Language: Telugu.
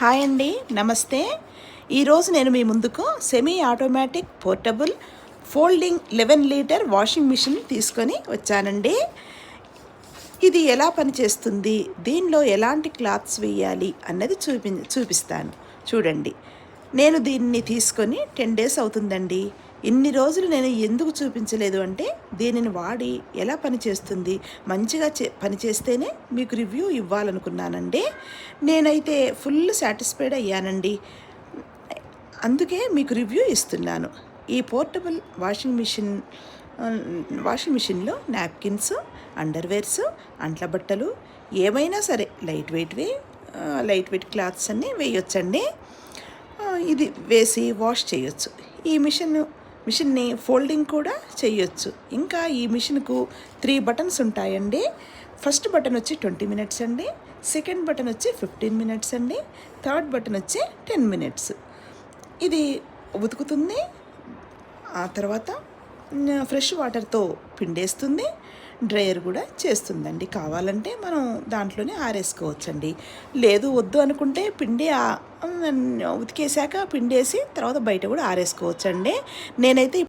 హాయ్ అండి నమస్తే. ఈరోజు నేను మీ ముందుకు semi automatic portable folding eleven litre washing machine తీసుకొని వచ్చానండి. ఇది ఎలా పనిచేస్తుంది? దీనిలో ఎలాంటి క్లాత్స్ వేయాలి అన్నది చూపి చూపిస్తాను. చూడండి. నేను దీన్ని తీసుకొని టెన్ డేస్ అవుతుందండి. ఇన్ని రోజులు నేను ఎందుకు చూపించలేదు అంటే దీనిని వాడి ఎలా పనిచేస్తుంది మంచిగా చే పనిచేస్తేనే మీకు రివ్యూ ఇవ్వాలనుకున్నానండి. నేనైతే ఫుల్ సాటిస్ఫైడ్ అయ్యానండి. అందుకే మీకు రివ్యూ ఇస్తున్నాను. ఈ పోర్టబుల్ వాషింగ్ మిషన్ వాషింగ్ మిషన్లో నాప్కిన్స్ అండర్వేర్స్ అంట్ల బట్టలు ఏమైనా సరే లైట్ వెయిట్వి లైట్ వెయిట్ క్లాత్స్ అన్నీ వేయొచ్చండి. ఇది వేసి వాష్ చేయొచ్చు. ఈ మిషన్ మిషన్ని ఫోల్డింగ్ కూడా చేయొచ్చు. ఇంకా ఈ మిషన్కు త్రీ బటన్స్ ఉంటాయండి. ఫస్ట్ బటన్ వచ్చి ట్వంటీ మినిట్స్ అండి. సెకండ్ బటన్ వచ్చి ఫిఫ్టీన్ మినిట్స్ అండి. థర్డ్ బటన్ వచ్చి టెన్ మినిట్స్. ఇది ఉతుకుతుంది. ఆ తర్వాత ఫ్రెష్ వాటర్తో పిండేస్తుంది డ్రైయర్ కూడా చేస్తుందండి. కావాలంటే మనం దాంట్లోనే ఆరేసుకోవచ్చండి. లేదు వద్దు అనుకుంటే పిండి ఆ- ఉతికేసాక పిండేసి తర్వాత బయట కూడా ఆరేసుకోవచ్చండి. నేనైతే